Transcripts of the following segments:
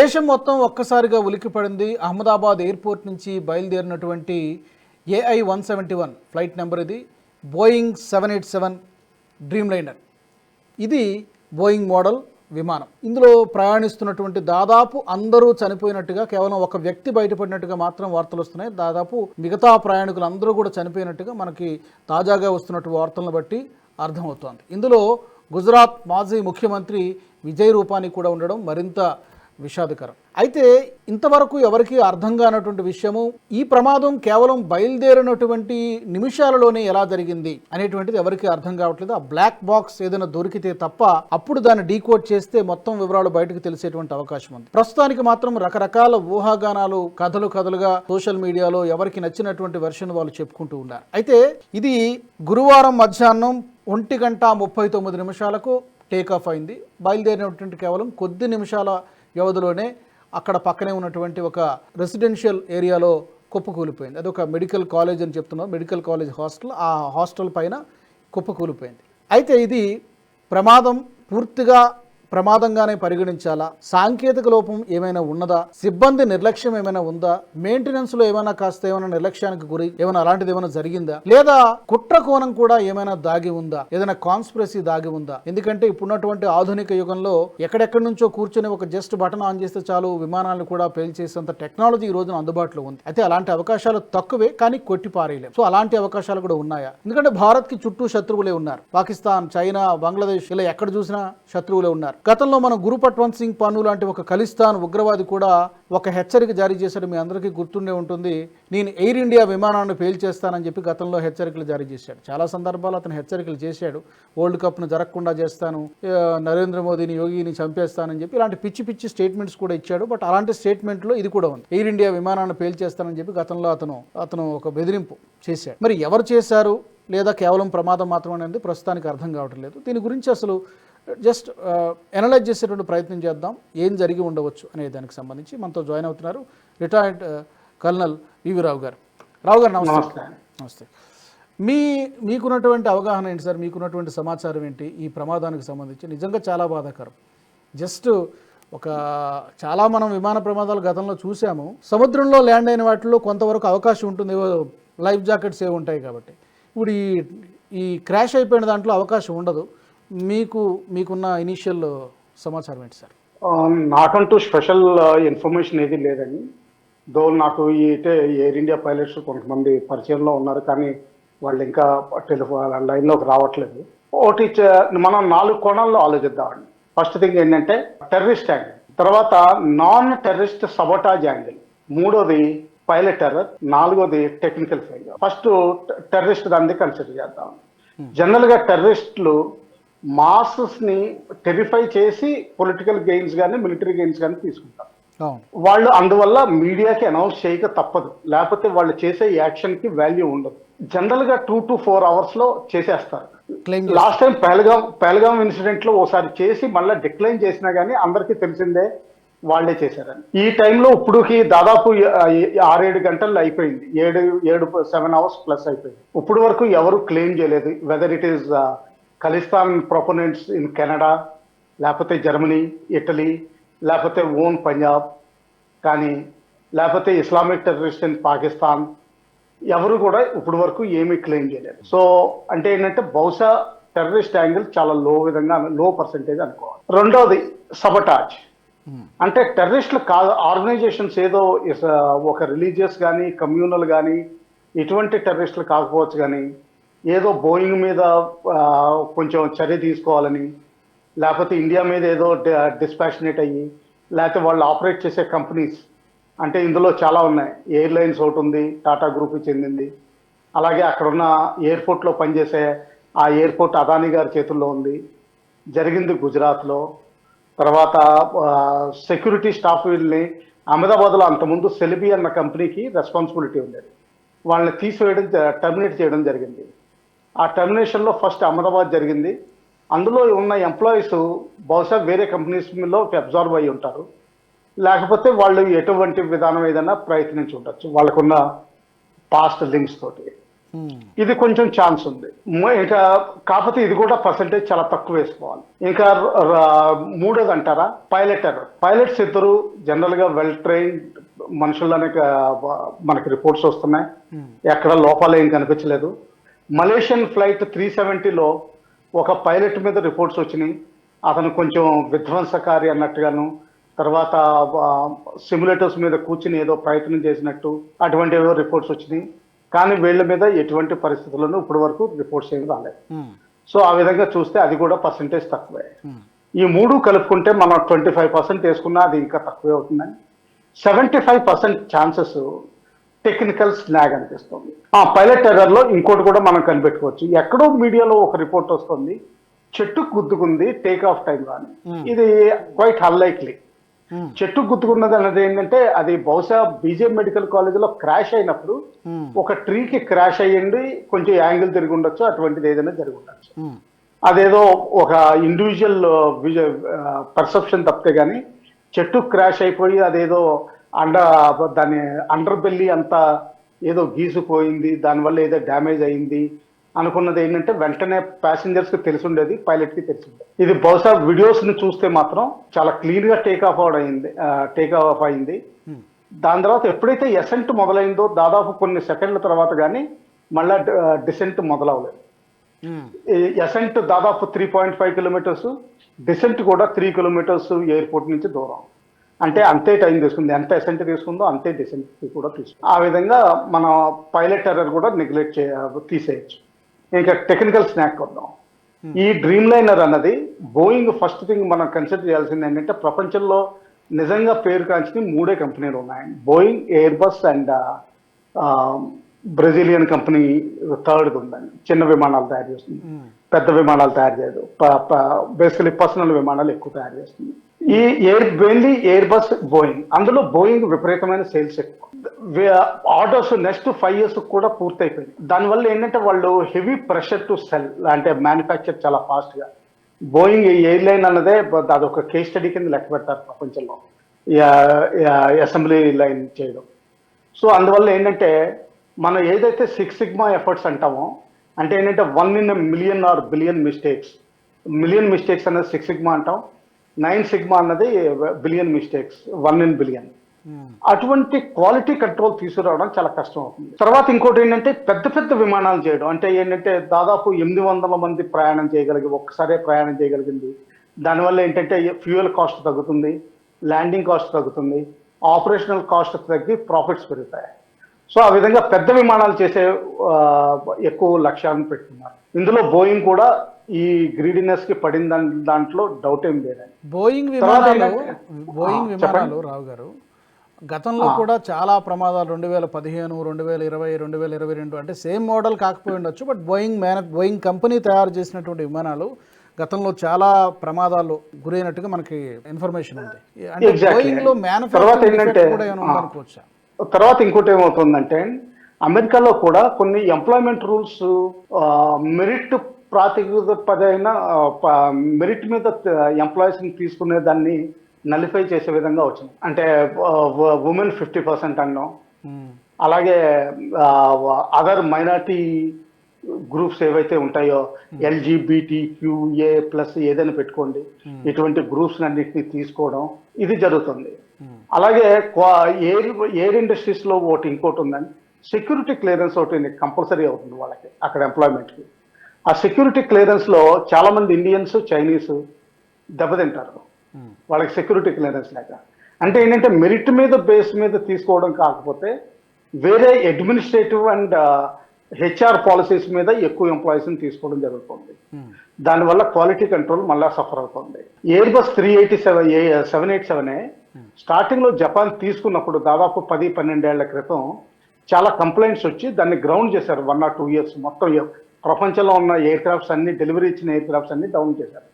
దేశం మొత్తం ఒక్కసారిగా ఉలిక్కిపడింది. అహ్మదాబాద్ ఎయిర్పోర్ట్ నుంచి బయలుదేరినటువంటి AI one seventy one flight number ఇది. Boeing seven eight seven dreamliner ఇది బోయింగ్ మోడల్ విమానం. ఇందులో ప్రయాణిస్తున్నటువంటి దాదాపు అందరూ చనిపోయినట్టుగా కేవలం ఒక వ్యక్తి బయటపడినట్టుగా మాత్రం వార్తలు వస్తున్నాయి. దాదాపు మిగతా ప్రయాణికులు అందరూ కూడా చనిపోయినట్టుగా మనకి తాజాగా వస్తున్నట్టు వార్తలను బట్టి అర్థమవుతోంది. ఇందులో గుజరాత్ మాజీ ముఖ్యమంత్రి విజయ్ రూపానీ కూడా ఉండడం మరింత విషాదకరం. అయితే ఇంతవరకు ఎవరికి అర్థం కానటువంటి విషయము ఈ ప్రమాదం కేవలం బయలుదేరినటువంటి నిమిషాలలోనే ఎలా జరిగింది అనేటువంటిది ఎవరికి అర్థం కావట్లేదు. ఆ బ్లాక్ బాక్స్ ఏదైనా దొరికితే తప్ప అప్పుడు దాన్ని డీకోడ్ చేస్తే మొత్తం వివరాలు బయటకు తెలిసేటువంటి అవకాశం ఉంది. ప్రస్తుతానికి మాత్రం రకరకాల ఊహాగానాలు కథలు కథలుగా సోషల్ మీడియాలో ఎవరికి నచ్చినటువంటి వెర్షన్ వాళ్ళు చెప్పుకుంటూ ఉన్నారు. అయితే ఇది గురువారం మధ్యాహ్నం ఒంటి గంట ముప్పై తొమ్మిది నిమిషాలకు టేక్ ఆఫ్ అయింది. బయలుదేరినటువంటి కేవలం కొద్ది నిమిషాల వ్యవధిలోనే అక్కడ పక్కనే ఉన్నటువంటి ఒక రెసిడెన్షియల్ ఏరియాలో కుప్పకూలిపోయింది అది ఒక మెడికల్ కాలేజ్ అని చెప్తున్నాం. మెడికల్ కాలేజ్ హాస్టల్ ఆ హాస్టల్ పైన కుప్పకూలిపోయింది అయితే ఇది ప్రమాదం పూర్తిగా ప్రమాదంగానే పరిగణించాలా? సాంకేతిక లోపం ఏమైనా ఉన్నదా? సిబ్బంది నిర్లక్ష్యం ఏమైనా ఉందా? మెయింటెనెన్స్లో ఏమైనా కాస్త ఏమైనా నిర్లక్ష్యానికి గురి ఏమైనా అలాంటిది ఏమైనా జరిగిందా? లేదా కుట్ర కోణం కూడా ఏమైనా దాగి ఉందా? ఏదైనా కాన్స్పిరసీ దాగి ఉందా? ఎందుకంటే ఇప్పుడున్నటువంటి ఆధునిక యుగంలో ఎక్కడెక్కడి నుంచో కూర్చొని ఒక జస్ట్ బటన్ ఆన్ చేస్తే చాలు విమానాలను కూడా పేల్చేసేంత టెక్నాలజీ ఈ రోజున అందుబాటులో ఉంది. అయితే అలాంటి అవకాశాలు తక్కువే కానీ కొట్టి పారేయలేం సో అలాంటి అవకాశాలు కూడా ఉన్నాయా? ఎందుకంటే భారత్కి చుట్టూ శత్రువులే ఉన్నారు. పాకిస్తాన్ చైనా బంగ్లాదేశ్ ఇలా ఎక్కడ చూసినా శత్రువులే ఉన్నారు. గతంలో మనం గురు పట్వంత్ సింగ్ పన్ను లాంటి ఒక ఖలిస్తాన్ ఉగ్రవాది కూడా ఒక హెచ్చరిక జారీ చేశాడు. మీ అందరికీ గుర్తుండే ఉంటుంది. నేను ఎయిర్ ఇండియా విమానాన్ని పేల్చేస్తానని చెప్పి గతంలో హెచ్చరికలు జారీ చేశాడు. చాలా సందర్భాలు అతను హెచ్చరికలు చేశాడు. వరల్డ్ కప్ను జరగకుండా చేస్తాను నరేంద్ర మోదీని యోగిని చంపేస్తానని చెప్పి ఇలాంటి పిచ్చి పిచ్చి స్టేట్మెంట్స్ కూడా ఇచ్చాడు. బట్ అలాంటి స్టేట్మెంట్లో ఇది కూడా ఉంది. ఎయిర్ ఇండియా విమానాన్ని పేల్చేస్తానని చెప్పి గతంలో అతను అతను ఒక బెదిరింపు చేశాడు. మరి ఎవరు చేశారు? లేదా కేవలం ప్రమాదం మాత్రమే అనేది ప్రస్తుతానికి అర్థం కావటం లేదు దీని గురించి అసలు జస్ట్ ఎనలైజ్ చేసేటువంటి ప్రయత్నం చేద్దాం. ఏం జరిగి ఉండవచ్చు అనే దానికి సంబంధించి మనతో జాయిన్ అవుతున్నారు రిటైర్డ్ కల్నల్ వివి రావు గారు. రావు గారు నమస్తే. నమస్తే. మీ మీకున్నటువంటి అవగాహన ఏంటి సార్? మీకున్నటువంటి సమాచారం ఏంటి? ఈ ప్రమాదానికి సంబంధించి నిజంగా చాలా బాధాకరం. జస్ట్ ఒక చాలా మనం విమాన ప్రమాదాలు గతంలో చూసాము. సముద్రంలో ల్యాండ్ అయిన వాటిలో కొంతవరకు అవకాశం ఉంటుంది. ఏవో లైఫ్ జాకెట్స్ ఏవి ఉంటాయి కాబట్టి. ఇప్పుడు ఈ ఈ క్రాష్ అయిపోయిన దాంట్లో అవకాశం ఉండదు. మీకు మీకున్న ఇనీషియల్ సమాచారం ఏంటి సార్? నాకంటూ స్పెషల్ ఇన్ఫర్మేషన్ ఏది లేదండి. దో నాకు ఈ అయితే ఎయిర్ ఇండియా పైలట్స్ కొంతమంది పరిచయంలో ఉన్నారు కానీ వాళ్ళు ఇంకా టెలిఫోన్ లైన్లోకి రావట్లేదు. ఒకటి మనం నాలుగు కోణాల్లో ఆలోచిద్దామండి. ఫస్ట్ థింగ్ ఏంటంటే టెర్రరిస్ట్ యాంగిల్. తర్వాత నాన్ టెర్రరిస్ట్ సబోటాజ్ యాంగిల్. మూడోది పైలట్ ఎర్రర్ నాలుగోది టెక్నికల్ ఫెయిల్యూర్. ఫస్ట్ టెర్రరిస్ట్ దాన్ని కన్సిడర్ చేద్దాం. జనరల్గా టెర్రరిస్టులు మాసెస్ని టెరిఫై చేసి పొలిటికల్ గెయిన్స్ కానీ మిలిటరీ గెయిన్స్ కానీ తీసుకుంటారు. వాళ్ళు అందువల్ల మీడియాకి అనౌన్స్ చేయక తప్పదు. లేకపోతే వాళ్ళు చేసే యాక్షన్కి వాల్యూ ఉండదు. జనరల్గా టూ టు ఫోర్ అవర్స్లో చేసేస్తారు. లాస్ట్ టైం పెహల్గాం పెహల్గాం ఇన్సిడెంట్లో ఓసారి చేసి మళ్ళీ డిక్లైన్ చేసినా గానీ అందరికీ తెలిసిందే వాళ్ళే చేశారని ఈ టైంలో ఇప్పుడుకి దాదాపు ఆరేడు గంటలు అయిపోయింది. ఏడు ఏడు సెవెన్ అవర్స్ ప్లస్ అయిపోయింది. ఇప్పుడు వరకు ఎవరు క్లెయిమ్ చేయలేదు. Whether it is Khalistan proponents in Canada లేకపోతే జర్మనీ ఇటలీ లేకపోతే ఓన్ పంజాబ్ కానీ లేకపోతే ఇస్లామిక్ టెర్రరిస్ట్ ఇన్ పాకిస్తాన్ ఎవరు కూడా ఇప్పుడు వరకు ఏమీ క్లెయిమ్ చేయలేదు. సో అంటే ఏంటంటే బహుశా టెర్రరిస్ట్ యాంగిల్ చాలా లో విధంగా లో పర్సంటేజ్ అనుకోవాలి. రెండోది సబటాజ్ అంటే టెర్రరిస్టులు కాదు ఆర్గనైజేషన్స్ ఏదో ఇస్- ఒక రిలీజియస్ కానీ కమ్యూనల్ కానీ ఇటువంటి టెర్రరిస్టులు కాకపోవచ్చు కానీ ఏదో బోయింగ్ మీద కొంచెం చర్య తీసుకోవాలని లేకపోతే ఇండియా మీద ఏదో డిస్పాషనేట్ అయ్యి లేకపోతే వాళ్ళు ఆపరేట్ చేసే కంపెనీస్ అంటే ఇందులో చాలా ఉన్నాయి. ఎయిర్లైన్స్ ఒకటి ఉంది టాటా గ్రూప్కి చెందింది. అలాగే అక్కడ ఉన్న ఎయిర్పోర్ట్లో పనిచేసే ఆ ఎయిర్పోర్ట్ అదానీ గారి చేతుల్లో ఉంది. జరిగింది గుజరాత్లో. తర్వాత సెక్యూరిటీ స్టాఫ్ వీళ్ళని అహ్మదాబాద్లో అంతకుముందు సెలిబి అన్న కంపెనీకి రెస్పాన్సిబిలిటీ ఉండేది. వాళ్ళని తీసివేయడం టర్మినేట్ చేయడం జరిగింది. ఆ టర్మినేషన్లో ఫస్ట్ అహ్మదాబాద్ జరిగింది. అందులో ఉన్న ఎంప్లాయీస్ బహుశా వేరే కంపెనీస్లో అబ్జార్వ్ అయి ఉంటారు. లేకపోతే వాళ్ళు ఎటువంటి విధానం ఏదైనా ప్రయత్నించి ఉండొచ్చు. వాళ్ళకున్న పాస్ట్ లింక్స్ తోటి. ఉమ్, ఇది కొంచెం ఛాన్స్ ఉంది. ఇంకా కాకపోతే ఇది కూడా పర్సంటేజ్ చాలా తక్కువ వేసుకోవాలి. ఇంకా మూడోది అంటారా? పైలట్ ఎర్రర్ పైలట్స్ ఇద్దరు జనరల్గా వెల్ ట్రైన్డ్ మనుషుల్లోనే క- మనకి రిపోర్ట్స్ వస్తున్నాయి. ఉమ్, ఎక్కడ లోపాలు ఏం కనిపించలేదు. మలేషియన్ ఫ్లైట్ త్రీ సెవెంటీలో ఒక పైలట్ మీద రిపోర్ట్స్ వచ్చినాయి. అతను కొంచెం విధ్వంసకారి అన్నట్టుగాను తర్వాత సిమ్యులేటర్స్ మీద కూర్చుని ఏదో ప్రయత్నం చేసినట్టు అటువంటి ఏవో రిపోర్ట్స్ వచ్చినాయి. కానీ వీళ్ళ మీద ఎటువంటి పరిస్థితుల్లోనూ ఇప్పటి వరకు రిపోర్ట్స్ ఏమి రాలేదు. ఉమ్, సో ఆ విధంగా చూస్తే అది కూడా పర్సంటేజ్ తక్కువే. ఉమ్, ఈ మూడు కలుపుకుంటే మనం ట్వంటీ ఫైవ్ పర్సెంట్ వేసుకున్నా అది ఇంకా తక్కువే అవుతుందని seventy five percent chances technical snag అనిపిస్తుంది. ఆ పైలట్ ఎర్రర్లో ఇంకోటి కూడా మనం కనిపెట్టుకోవచ్చు. ఎక్కడో మీడియాలో ఒక రిపోర్ట్ వస్తుంది. చెట్టు గుద్దుకుంది టేక్ ఆఫ్ టైం కానీ Hmm. ఇది క్వైట్ అన్లైక్లీ ఉమ్, చెట్టు గుద్దుకున్నది అన్నది ఏంటంటే అది బహుశా బీజే మెడికల్ కాలేజీలో క్రాష్ అయినప్పుడు ఉమ్, ఒక ట్రీకి క్రాష్ అయ్యింది కొంచెం యాంగిల్ తిరిగి ఉండొచ్చు అటువంటిది ఏదైనా జరిగి ఉండొచ్చు. ఉమ్, అదేదో ఒక ఇండివిజువల్ పర్సెప్షన్ తప్పితే కానీ చెట్టు క్రాష్ అయిపోయి అదేదో అండ దాని అండర్ బెల్లి అంతా ఏదో గీసుకుపోయింది దానివల్ల ఏదో డ్యామేజ్ అయింది అనుకున్నది ఏంటంటే వెంటనే ప్యాసింజర్స్కి తెలిసి ఉండేది పైలట్కి తెలిసి ఉండేది ఇది బహుశా వీడియోస్ని చూస్తే మాత్రం చాలా క్లీన్గా టేక్ ఆఫ్ అవడం అయింది టేక్ ఆఫ్ అయింది. దాని తర్వాత ఎప్పుడైతే ఎసెంట్ మొదలైందో దాదాపు కొన్ని సెకండ్ల తర్వాత కానీ మళ్ళా డిసెంట్ మొదలవలేదు. ఎసెంట్ దాదాపు three point five kilometres descent కూడా త్రీ కిలోమీటర్స్ ఎయిర్పోర్ట్ నుంచి దూరం. అంటే అంతే టైం తీసుకుంది. ఎంత ఎసెంట్ తీసుకుందో అంతే డిసెంట్ కూడా తీసుకుంది. ఆ విధంగా మన పైలట్ ఎర్రర్ కూడా నెగ్లెక్ట్ చే తీసేయచ్చు. ఇంకా టెక్నికల్ స్నాక్ వద్దాం ఈ డ్రీమ్ లైనర్ అన్నది బోయింగ్ ఫస్ట్ థింగ్ మనం కన్సిడర్ చేయాల్సింది ఏంటంటే ప్రపంచంలో నిజంగా పేరు కాంచిన మూడే కంపెనీలు ఉన్నాయి. Boeing Airbus and Brazilian company third ఉందండి. చిన్న విమానాలు తయారు చేస్తుంది. ఉమ్, పెద్ద విమానాలు తయారు చేయదు. బేసికలీ పర్సనల్ విమానాలు ఎక్కువ తయారు చేస్తుంది. ఈ air mainly Airbus Boeing అందులో బోయింగ్ విపరీతమైన సేల్స్ ఎక్కువ. ఆర్డర్స్ నెక్స్ట్ ఫైవ్ ఇయర్స్ కూడా పూర్తయిపోయింది దానివల్ల ఏంటంటే వాళ్ళు హెవీ ప్రెషర్ టు సెల్ అంటే మ్యానుఫ్యాక్చర్ చాలా ఫాస్ట్గా. బోయింగ్ ఎయిర్ లైన్ అన్నదే అదొక కేస్ స్టడీ కింద లెక్క పెడతారు ప్రపంచంలో. అసెంబ్లీ లైన్ చేయడం. సో అందువల్ల ఏంటంటే మనం ఏదైతే సిక్స్ సిగ్మా ఎఫర్ట్స్ అంటామో అంటే ఏంటంటే one in million or billion mistakes million mistakes అనేది సిక్స్ సిగ్మా అంటాం. నైన్ సిగ్మా అన్నది billion mistakes one in billion అటువంటి క్వాలిటీ కంట్రోల్ తీసుకురావడం చాలా కష్టం అవుతుంది. తర్వాత ఇంకోటి ఏంటంటే పెద్ద పెద్ద విమానాలు చేయడం. అంటే ఏంటంటే దాదాపు ఎనిమిది వందల మంది ప్రయాణం చేయగలిగి ఒక్కసారే ప్రయాణం చేయగలిగింది. దానివల్ల ఏంటంటే ఫ్యూయల్ కాస్ట్ తగ్గుతుంది. ల్యాండింగ్ కాస్ట్ తగ్గుతుంది. ఆపరేషనల్ కాస్ట్ తగ్గి ప్రాఫిట్స్ పెరుగుతాయి. సో ఆ విధంగా పెద్ద విమానాలు చేసే ఎక్కువ లక్ష్యాలను పెట్టుకున్నారు. ఇందులో బోయింగ్ కూడా ఈ గ్రీడినెస్కి పడిన దాంట్లో డౌట్ ఏం లేదండి బోయింగ్ విమానాలు బోయింగ్ విమానాలు రావు గారు గతంలో కూడా చాలా ప్రమాదాలు రెండు వేల పదిహేను రెండు వేల ఇరవై రెండు వేల ఇరవై రెండు అంటే సేమ్ మోడల్ కాకపోయి ఉండొచ్చు బట్ బోయింగ్ మ్యాన బోయింగ్ కంపెనీ తయారు చేసినటువంటి విమానాలు గతంలో చాలా ప్రమాదాలు గురైనట్టుగా మనకి ఇన్ఫర్మేషన్ ఉంది. అంటే. బోయింగ్లో మ్యానుఫ్యాక్చరింగ్ కూడా ఏమైనా. ఉందనుకోవచ్చా? తర్వాత ఇంకోటి ఏమవుతుందంటే అమెరికాలో కూడా కొన్ని ఎంప్లాయ్మెంట్ రూల్స్ మెరిట్ ప్రాతిపదికన మెరిట్ మీద ఎంప్లాయీస్ని తీసుకునే దాన్ని నలిఫై చేసే విధంగా వచ్చింది. అంటే ఉమెన్ ఫిఫ్టీ పర్సెంట్ అనడం అలాగే అదర్ మైనార్టీ గ్రూప్స్ ఏవైతే ఉంటాయో ఎల్జీబీటీ క్యూఏ ప్లస్ ఏదైనా పెట్టుకోండి ఇటువంటి గ్రూప్స్ అన్నింటినీ తీసుకోవడం ఇది జరుగుతుంది. ఉమ్, అలాగే ఎయిర్ ఎయిర్ ఇండస్ట్రీస్లో ఒకటి ఇంకోటి ఉందండి. సెక్యూరిటీ క్లియరెన్స్ ఒకటి కంపల్సరీ అవుతుంది వాళ్ళకి అక్కడ ఎంప్లాయ్మెంట్కి ఆ సెక్యూరిటీ క్లియరెన్స్లో చాలా మంది ఇండియన్స్ చైనీస్ దెబ్బతింటారు. వాళ్ళకి సెక్యూరిటీ క్లియరెన్స్ లేక. అంటే ఏంటంటే మెరిట్ మీద బేస్ మీద తీసుకోవడం కాకపోతే వేరే అడ్మినిస్ట్రేటివ్ అండ్ హెచ్ఆర్ పాలసీస్ మీద ఎక్కువ ఎంప్లాయీస్ని తీసుకోవడం జరుగుతుంది. దానివల్ల క్వాలిటీ కంట్రోల్ మళ్ళా సఫర్ అవుతుంది. Airbus three eighty seven seven eight seven స్టార్టింగ్లో జపాన్ తీసుకున్నప్పుడు దాదాపు పది పన్నెండేళ్ళ క్రితం చాలా కంప్లైంట్స్ వచ్చి దాన్ని గ్రౌండ్ చేశారు వన్ ఆర్ టూ ఇయర్స్ మొత్తం ప్రపంచంలో ఉన్న ఎయిర్ క్రాఫ్ట్స్ అన్ని డెలివరీ ఇచ్చిన ఎయిర్ క్రాఫ్ట్స్ అన్ని డౌన్ చేశారు.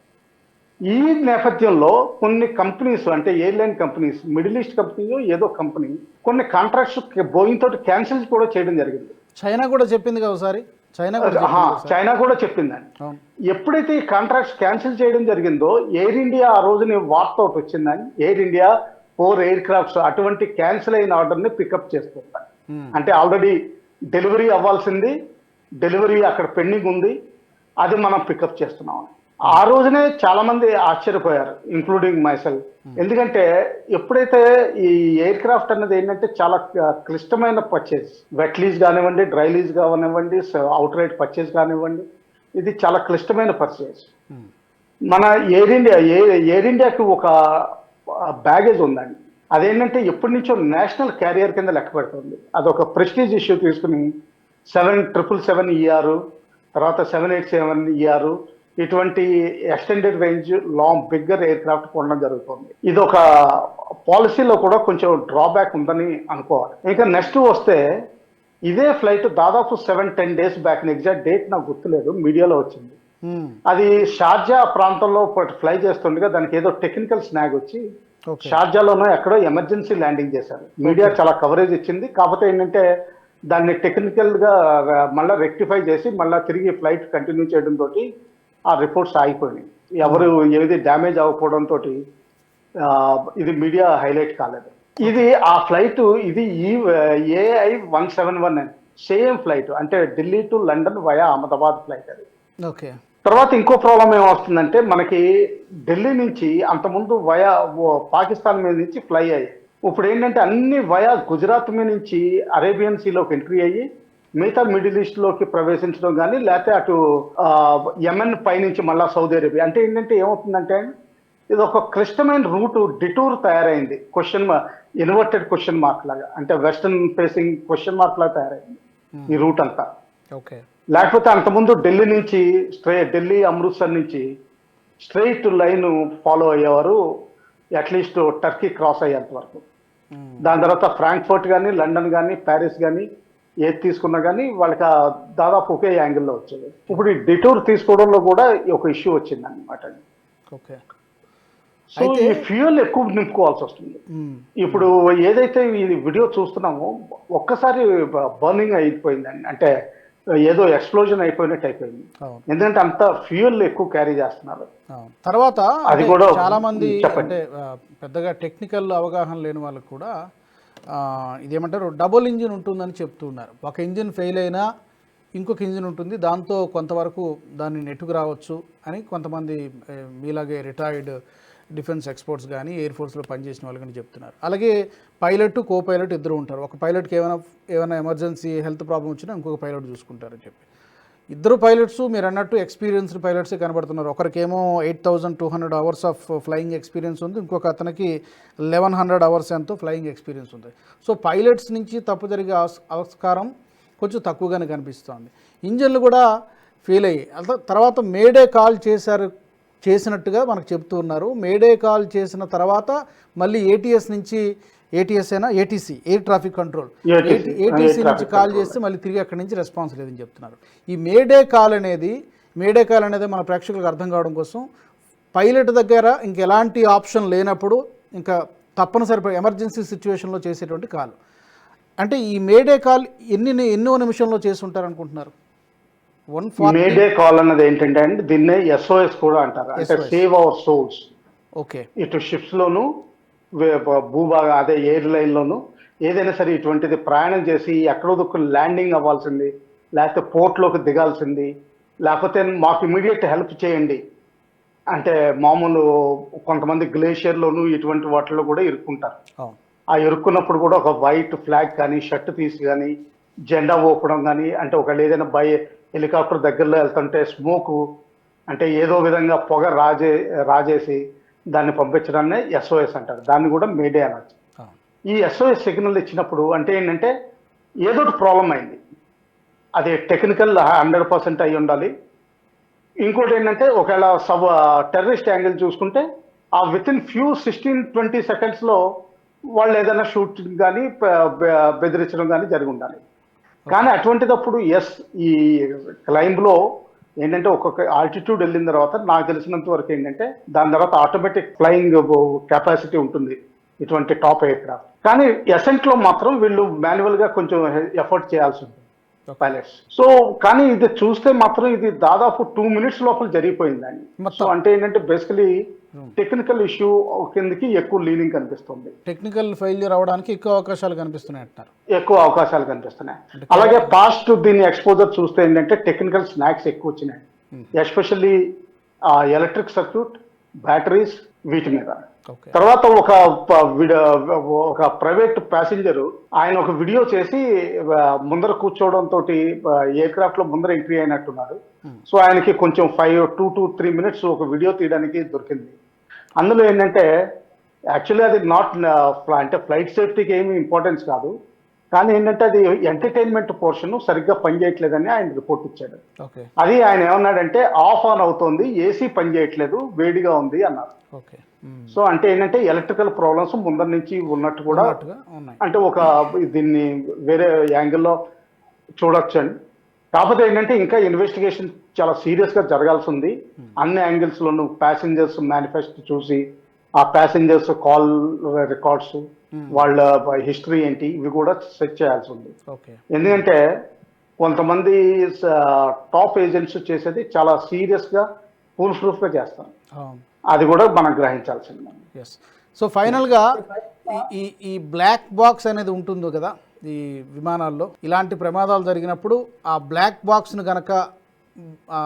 ఈ నేపథ్యంలో కొన్ని కంపెనీస్ అంటే airline companies middle east company ఏదో కంపెనీ కొన్ని కాంట్రాక్ట్స్ బోయింగ్ తోటి క్యాన్సిల్ కూడా చేయడం జరిగింది. చైనా కూడా చెప్పింది కదా ఒకసారి. చైనా. చైనా కూడా చెప్పిందండి ఎప్పుడైతే ఈ కాంట్రాక్ట్స్ క్యాన్సిల్ చేయడం జరిగిందో ఎయిర్ ఇండియా ఆ రోజుని వార్త ఒకటి వచ్చిందని Air India four aircrafts అటువంటి క్యాన్సిల్ అయిన ఆర్డర్ని పికప్ ఉమ్, అంటే ఆల్రెడీ డెలివరీ అవ్వాల్సింది. డెలివరీ అక్కడ పెండింగ్ ఉంది. అది మనం పికప్ చేస్తున్నాం ఆ రోజునే చాలా మంది ఆశ్చర్యపోయారు ఇంక్లూడింగ్ మైసెల్ ఎందుకంటే ఎప్పుడైతే ఈ ఎయిర్ క్రాఫ్ట్ అన్నది ఏంటంటే చాలా క్లిష్టమైన పర్చేజ్ వెట్ లీజ్ కానివ్వండి డ్రై లీజ్ కానివ్వండి అవుట్ రైట్ పర్చేజ్ కానివ్వండి ఇది చాలా క్లిష్టమైన పర్చేజ్ ఉమ్, మన ఎయిర్ ఇండియా ఎయిర్ ఇండియాకి ఒక బ్యాగేజ్ ఉందండి. అదేంటంటే ఎప్పటి నుంచో నేషనల్ క్యారియర్ కింద లెక్క పెడుతుంది. అదొక ప్రెస్టీజ్ ఇష్యూ తీసుకుని సెవెన్ ట్రిపుల్ సెవెన్ ఇఆర్ తర్వాత సెవెన్ ఎయిట్ సెవెన్ ఇఆర్ ఇటువంటి extended range long bigger aircraft కొనడం జరుగుతుంది. ఇది ఒక పాలసీలో కూడా కొంచెం డ్రాబ్యాక్ ఉందని అనుకోవాలి. ఇంకా నెక్స్ట్ వస్తే ఇదే ఫ్లైట్ దాదాపు seven ten days back exact date నాకు గుర్తులేదు మీడియాలో వచ్చింది. ఉమ్, అది షార్జా ప్రాంతంలో ఫ్లై చేస్తుండగా దానికి ఏదో టెక్నికల్ స్నాగ్ వచ్చి షార్జాలోనో ఎక్కడో ఎమర్జెన్సీ ల్యాండింగ్ చేశారు. మీడియా చాలా కవరేజ్ ఇచ్చింది. కాకపోతే ఏంటంటే దాన్ని టెక్నికల్గా మళ్ళీ రెక్టిఫై చేసి మళ్ళీ తిరిగి ఫ్లైట్ కంటిన్యూ చేయడం తోటి ఆ రిపోర్ట్స్ ఆగిపోయినాయి. ఎవరు ఏది డ్యామేజ్ అవ్వకపోవడం తోటి ఆ, ఇది మీడియా హైలైట్ కాలేదు. ఇది ఆ ఫ్లైట్ ఇది ఈ AI one seven one same flight అంటే Delhi to London via Ahmedabad flight అది. ఓకే. తర్వాత ఇంకో ప్రాబ్లం ఏమొస్తుందంటే మనకి ఢిల్లీ నుంచి అంతకుముందు వయా పాకిస్తాన్ మీద నుంచి ఫ్లై అయ్యాయి. ఇప్పుడు ఏంటంటే అన్ని వయా గుజరాత్ మీద నుంచి అరేబియన్ సీలోకి ఎంట్రీ అయ్యి మిగతా మిడిల్ ఈస్ట్లోకి ప్రవేశించడం కానీ లేకపోతే అటు యెమెన్ పైనుంచి మళ్ళా సౌదీ అరేబియా. అంటే ఏంటంటే ఏమవుతుందంటే ఇది ఒక క్లిష్టమైన రూట్ డిటూర్ తయారైంది. క్వశ్చన్ ఇన్వర్టెడ్ క్వశ్చన్ మార్క్ లాగా. అంటే వెస్టర్న్ ఫేసింగ్ క్వశ్చన్ మార్క్ లాగా తయారైంది ఈ రూట్ అంతా. ఓకే లేకపోతే అంతకుముందు ఢిల్లీ నుంచి స్ట్రే ఢిల్లీ అమృత్సర్ నుంచి స్ట్రైట్ లైన్ ఫాలో అయ్యేవారు అట్లీస్ట్ టర్కీ క్రాస్ అయ్యేంత వరకు. ఉమ్, దాని తర్వాత ఫ్రాంక్ఫర్ట్ కానీ లండన్ కానీ ప్యారిస్ కానీ ఏది తీసుకున్నా కానీ వాళ్ళకి దాదాపు ఒకే యాంగిల్లో వచ్చేది. ఇప్పుడు ఈ డిటూర్ తీసుకోవడంలో కూడా ఒక ఇష్యూ వచ్చింది అనమాట ఓకే. సో ఈ ఫ్యూయల్ ఎక్కువ నింపుకోవాల్సి వస్తుంది. ఇప్పుడు ఏదైతే ఈ వీడియో చూస్తున్నామో ఒక్కసారి బర్నింగ్ అయిపోయిందండి. అంటే ఏదో ఎక్స్ప్లోజన్ అయిపోయినట్టు అయిపోయింది. ఎందుకంటే అంత ఫ్యూయల్ ఎక్కువ క్యారీ చేస్తున్నారు. తర్వాత అది కూడా చాలా మంది. అంటే పెద్దగా టెక్నికల్ అవగాహన లేని వాళ్ళకు కూడా ఇదేమంటారు? డబుల్ ఇంజిన్ ఉంటుందని చెప్తున్నారు. ఒక ఇంజిన్ ఫెయిల్ అయినా ఇంకొక ఇంజిన్ ఉంటుంది. దాంతో కొంతవరకు దాన్ని నెట్టుకు రావచ్చు అని కొంతమంది మీలాగే రిటైర్డ్ డిఫెన్స్ ఎక్స్పర్ట్స్ కానీ ఎయిర్ ఫోర్స్లో పనిచేసిన వాళ్ళు కానీ చెప్తున్నారు. అలాగే పైలట్ కో పైలట్ ఇద్దరు ఉంటారు. ఒక పైలట్కి ఏమైనా ఏమైనా ఎమర్జెన్సీ హెల్త్ ప్రాబ్లం వచ్చినా ఇంకొక పైలట్ చూసుకుంటారని చెప్పి. ఇద్దరు పైలట్స్ మీరు అన్నట్టు ఎక్స్పీరియన్స్డ్ పైలట్సే కనబడుతున్నారు. ఒకరికేమో eight thousand two hundred hours of flying experience ఉంది. ఇంకొక అతనికి లెవెన్ హండ్రెడ్ అవర్స్ ఎంతో ఫ్లయింగ్ ఎక్స్పీరియన్స్ ఉంది. సో పైలట్స్ నుంచి తప్పు జరిగే ఆస్- ఆస్కారం కొంచెం తక్కువగానే కనిపిస్తోంది. ఇంజన్లు కూడా ఫెయిల్ అయ్యాయి. తర్వాత మేడే కాల్ చేశారు చేసినట్టుగా మనకు చెప్తూ ఉన్నారు. మేడే కాల్ చేసిన తర్వాత మళ్ళీ ఏటీఎస్ నుంచి ఏటీఎస్ అయినా ATC air traffic control ATC నుంచి కాల్ చేస్తే మళ్ళీ తిరిగి అక్కడి నుంచి రెస్పాన్స్ లేదని చెప్తున్నారు. ఈ మేడే కాల్ అనేది మేడే కాల్ అనేది మన ప్రేక్షకులకు అర్థం కావడం కోసం పైలట్ దగ్గర ఇంకెలాంటి ఆప్షన్ లేనప్పుడు ఇంకా తప్పనిసరి ఎమర్జెన్సీ సిచ్యువేషన్లో చేసేటువంటి కాల్ అంటే ఈ మేడే కాల్ ఎన్ని ఎన్నో నిమిషంలో చేసి ఉంటారు అనుకుంటున్నారు వన్ మేడే కాల్ అన్నది ఏంటంటే అండి దీన్నే ఎస్ఓఎస్ కూడా అంటారు. అంటే సేవ్ అవర్ సోల్స్ ఓకే ఇటు షిప్స్ లోను భూభాగ అదే ఎయిర్ లైన్. లోను ఏదైనా సరే ఇటువంటిది ప్రయాణం చేసి ఎక్కడో దుక్కు ల్యాండింగ్ అవ్వాల్సింది లేకపోతే పోర్ట్లోకి దిగాల్సింది లేకపోతే మాకు ఇమీడియట్ హెల్ప్ చేయండి. అంటే మామూలు కొంతమంది గ్లేషియర్ లోను ఇటువంటి వాటిలో కూడా ఇరుక్కుంటారు. ఆ ఇరుక్కున్నప్పుడు కూడా ఒక వైట్ ఫ్లాగ్ కానీ షర్ట్ తీసి కానీ జెండా ఊపడం కానీ అంటే ఒకవేళ ఏదైనా బై హెలికాప్టర్ దగ్గరలో వెళ్తుంటే స్మోకు అంటే ఏదో విధంగా పొగ రాజే రాజేసి దాన్ని పంపించడాన్ని ఎస్ఓఎస్ అంటారు. దాన్ని కూడా మేడే అనొచ్చు. ఈ ఎస్ఓఎస్ సిగ్నల్ ఇచ్చినప్పుడు అంటే ఏంటంటే ఏదో ఒకటి ప్రాబ్లం అయింది. అది టెక్నికల్ హండ్రెడ్ పర్సెంట్ అయి ఉండాలి. ఇంకోటి ఏంటంటే ఒకవేళ సబ్ టెర్రరిస్ట్ యాంగిల్ చూసుకుంటే ఆ within few sixteen twenty సెకండ్స్లో వాళ్ళు ఏదైనా షూటింగ్ కానీ బెదిరించడం కానీ జరిగి ఉండాలి. కానీ అటువంటిదప్పుడు ఎస్ ఈ క్లైంబ్లో ఏంటంటే ఒక్కొక్క ఆల్టిట్యూడ్ వెళ్ళిన తర్వాత నాకు తెలిసినంత వరకు ఏంటంటే దాని తర్వాత ఆటోమేటిక్ ఫ్లయింగ్ కెపాసిటీ ఉంటుంది ఇటువంటి టాప్ ఎయిర్ క్రాఫ్ట్ కానీ ఎసెంట్లో మాత్రం వీళ్ళు మాన్యువల్గా కొంచెం ఎఫర్ట్ చేయాల్సి ఉంటుంది పైలట్స్ సో కానీ ఇది చూస్తే మాత్రం ఇది దాదాపు టూ మినిట్స్ లోపల జరిగిపోయిందండి. సో అంటే ఏంటంటే బేసికలీ టెక్నికల్ ఇష్యూ కిందకి ఎక్కువ లీనింగ్ కనిపిస్తుంది. టెక్నికల్ ఫెయిల్యూర్ అవడానికి ఎక్కువ అవకాశాలు కనిపిస్తున్నాయి అంటున్నారు ఎక్కువ అవకాశాలు కనిపిస్తున్నాయి. అలాగే పాస్ట్ దీని ఎక్స్పోజర్ చూస్తే ఏంటంటే టెక్నికల్ స్నాక్స్ ఎక్కువ వచ్చినాయి. ఎస్పెషల్లీ ఎలక్ట్రిక్ సర్క్యూట్ బ్యాటరీస్ వీటి మీద. తర్వాత ఒక ఒక ప్రైవేట్ ప్యాసింజర్ ఆయన ఒక వీడియో చేసి ముందర కూర్చోవడం తోటి ఎయిర్ క్రాఫ్ట్లో ముందర ఎంట్రీ అయినట్టున్నాడు సో ఆయనకి కొంచెం five two to three minutes ఒక వీడియో తీయడానికి దొరికింది. అందులో ఏంటంటే యాక్చువల్లీ అది నాట్ అంటే ఫ్లైట్ సేఫ్టీకి ఏమి ఇంపార్టెన్స్ కాదు. కానీ ఏంటంటే అది ఎంటర్టైన్మెంట్ పోర్షన్ సరిగ్గా పనిచేయట్లేదని ఆయన రిపోర్ట్ ఇచ్చాడు. అది ఆయన ఏమన్నాడంటే ఆఫ్ ఆన్ అవుతోంది ఏసీ పనిచేయట్లేదు వేడిగా ఉంది అన్నారు. సో అంటే ఏంటంటే ఎలక్ట్రికల్ ప్రాబ్లమ్స్ ముందర నుంచి ఉన్నట్టు కూడా అంటే ఒక దీన్ని వేరే యాంగిల్లో చూడొచ్చండి కాకపోతే ఏంటంటే ఇంకా ఇన్వెస్టిగేషన్ చాలా సీరియస్గా జరగాల్సి ఉంది అన్ని యాంగిల్స్ లోను ప్యాసింజర్స్ మేనిఫెస్ట్ చూసి ఆ ప్యాసింజర్స్ కాల్ రికార్డ్స్ వాళ్ళ హిస్టరీ ఏంటి ఇవి కూడా సెట్ చేయాల్సి ఉంది ఎందుకంటే కొంతమంది టాప్ ఏజెంట్స్ చేసేది చాలా సీరియస్గా ఫుల్ ప్రూఫ్గా చేస్తారు అది కూడా మనం గ్రహించాల్సింది. సో ఫైనల్గా ఈ ఈ బ్లాక్ బాక్స్ అనేది ఉంటుందో కదా? ఈ విమానాల్లో ఇలాంటి ప్రమాదాలు జరిగినప్పుడు ఆ బ్లాక్ బాక్స్ను గనక ఆ,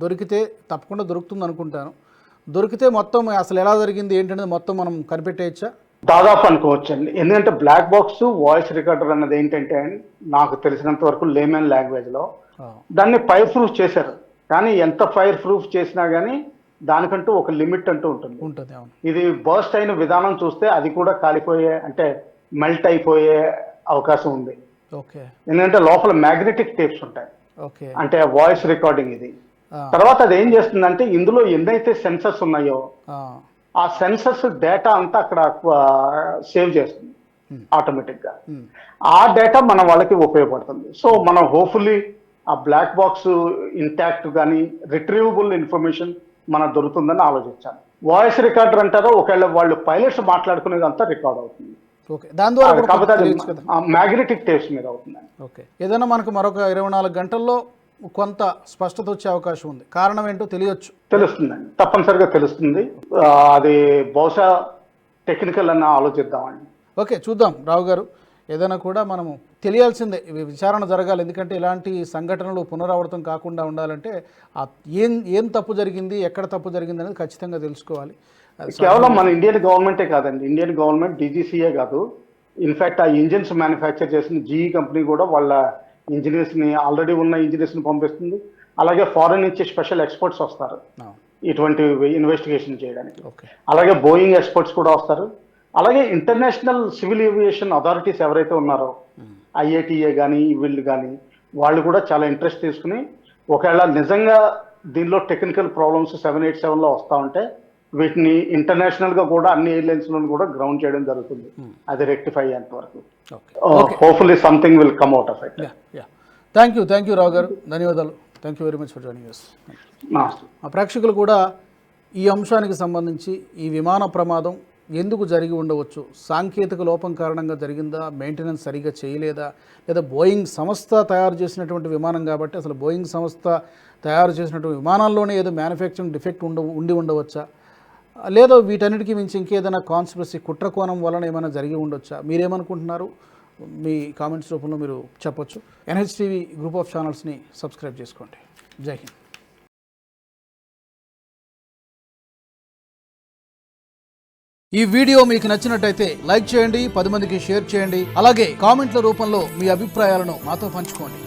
దొరికితే తప్పకుండా దొరుకుతుంది అనుకుంటాను. దొరికితే మొత్తం అసలు ఎలా జరిగింది ఏంటనేది మొత్తం మనం కనిపెట్టేయచ్చా? దాదాపు అనుకోవచ్చండి. ఎందుకంటే బ్లాక్ బాక్స్ వాయిస్ రికార్డర్ అన్నది ఏంటంటే నాకు తెలిసినంత వరకు లేమన్ లాంగ్వేజ్లో ఆ, దాన్ని ఫైర్ ప్రూఫ్ చేశారు. కానీ ఎంత ఫైర్ ప్రూఫ్ చేసినా కానీ దానికంటూ ఒక లిమిట్ అంటూ ఉంటుంది. ఉంటుంది ఇది బర్స్ట్ అయిన విధానం చూస్తే అది కూడా కాలిపోయే అంటే మెల్ట్ అయిపోయే అవకాశం ఉంది. ఓకే. ఎందుకంటే లోపల మ్యాగ్నెటిక్ టేప్స్ ఉంటాయి. అంటే వాయిస్ రికార్డింగ్ ఇది. తర్వాత అది ఏం చేస్తుందంటే ఇందులో ఎన్నైతే సెన్సర్స్ ఉన్నాయో ఆ, సెన్సర్స్ డేటా అంతా అక్కడ సేవ్ చేస్తుంది. ఆటోమేటిక్గా ఆ డేటా మన వాళ్ళకి ఉపయోగపడుతుంది. సో మనం హోప్ఫుల్లీ ఆ బ్లాక్ బాక్స్ ఇంటాక్ట్ కానీ రిట్రీవబుల్ ఇన్ఫర్మేషన్ మనకు దొరుకుతుందని ఆలోచించాను వాయిస్ రికార్డర్ అంటారో? ఒకవేళ వాళ్ళు పైలట్స్ మాట్లాడుకునేది అంతా రికార్డ్ అవుతుంది. ఓకే. దాని ద్వారా మ్యాగ్నెటిక్ టేప్స్ మీద అవుతుంది. ఓకే. ఏదైనా మనకు మరొక ఇరవై నాలుగు గంటల్లో కొంత స్పష్టత వచ్చే అవకాశం ఉంది. కారణం ఏంటో తెలియచ్చు. తెలుస్తుందండి. తప్పనిసరిగా తెలుస్తుంది. అది బహుశా టెక్నికల్ అన్న ఆలోచిద్దామండి. ఓకే చూద్దాం. రావు గారు ఏదైనా కూడా మనము తెలియాల్సిందే. విచారణ జరగాలి. ఎందుకంటే ఇలాంటి సంఘటనలు పునరావృతం కాకుండా ఉండాలంటే ఏం ఏం తప్పు జరిగింది ఎక్కడ తప్పు జరిగింది అనేది ఖచ్చితంగా తెలుసుకోవాలి. కేవలం మన ఇండియన్ గవర్నమెంటే కాదండి. ఇండియన్ గవర్నమెంట్ డీజీసీఏ కాదు. ఇన్ఫాక్ట్ ఆ ఇంజిన్స్ మ్యానుఫ్యాక్చర్ చేసిన జీఈ కంపెనీ కూడా వాళ్ళ ఇంజనీర్స్ని ఆల్రెడీ ఉన్న ఇంజనీర్స్ని పంపిస్తుంది. అలాగే ఫారెన్ నుంచి స్పెషల్ ఎక్స్పర్ట్స్ వస్తారు. ఇటువంటి ఇన్వెస్టిగేషన్ చేయడానికి. అలాగే బోయింగ్ ఎక్స్పర్ట్స్ కూడా వస్తారు. అలాగే ఇంటర్నేషనల్ సివిల్ ఏవియేషన్ అథారిటీస్ ఎవరైతే ఉన్నారో ఐఏటీఏ కానీ వీళ్ళు కానీ వాళ్ళు కూడా చాలా ఇంట్రెస్ట్ తీసుకుని ఒకవేళ నిజంగా దీనిలో టెక్నికల్ ప్రాబ్లమ్స్ సెవెన్ ఎయిట్ సెవెన్లో వస్తూ ఉంటే వీటిని ఇంటర్నేషనల్గా కూడా అన్ని ఎయిర్లైన్స్లో కూడా గ్రౌండ్ చేయడం జరుగుతుంది. అది రెక్టిఫై అయ్యేంత వరకు. Okay hopefully something will come out of it ya ya thank you thank you Rao garu. ధన్యవాదాలు. Thank you very much for joining us ఆ ప్రేక్షకులు కూడా ఈ అంశానికి సంబంధించి ఈ విమాన ప్రమాదం ఎందుకు జరిగి ఉండవచ్చు? సాంకేతిక లోపం కారణంగా జరిగిందా? మెయింటెనెన్స్ సరిగా చేయలేదా? లేదా బోయింగ్ సంస్థ తయారు చేసినటువంటి విమానం కాబట్టి అసలు బోయింగ్ సంస్థ తయారు చేసినటువంటి విమానాల్లోనే ఏదో మ్యానుఫ్యాక్చరింగ్ డిఫెక్ట్ ఉండ ఉండి ఉండవచ్చా? లేదా వీటన్నిటికీ మించి ఇంకేదైనా కాన్స్పిరసీ కుట్ర కోణం వలన ఏమైనా జరిగి ఉండొచ్చా? మీరేమనుకుంటున్నారు? మీ కామెంట్స్ రూపంలో మీరు చెప్పొచ్చు. ఎన్హెచ్టీవీ గ్రూప్ ఆఫ్ ఛానల్స్ని సబ్స్క్రైబ్ చేసుకోండి. జై హింద్. ఈ వీడియో మీకు నచ్చినట్టయితే లైక్ చేయండి పది మందికి షేర్ చేయండి. అలాగే కామెంట్ల రూపంలో మీ అభిప్రాయాలను మాతో పంచుకోండి.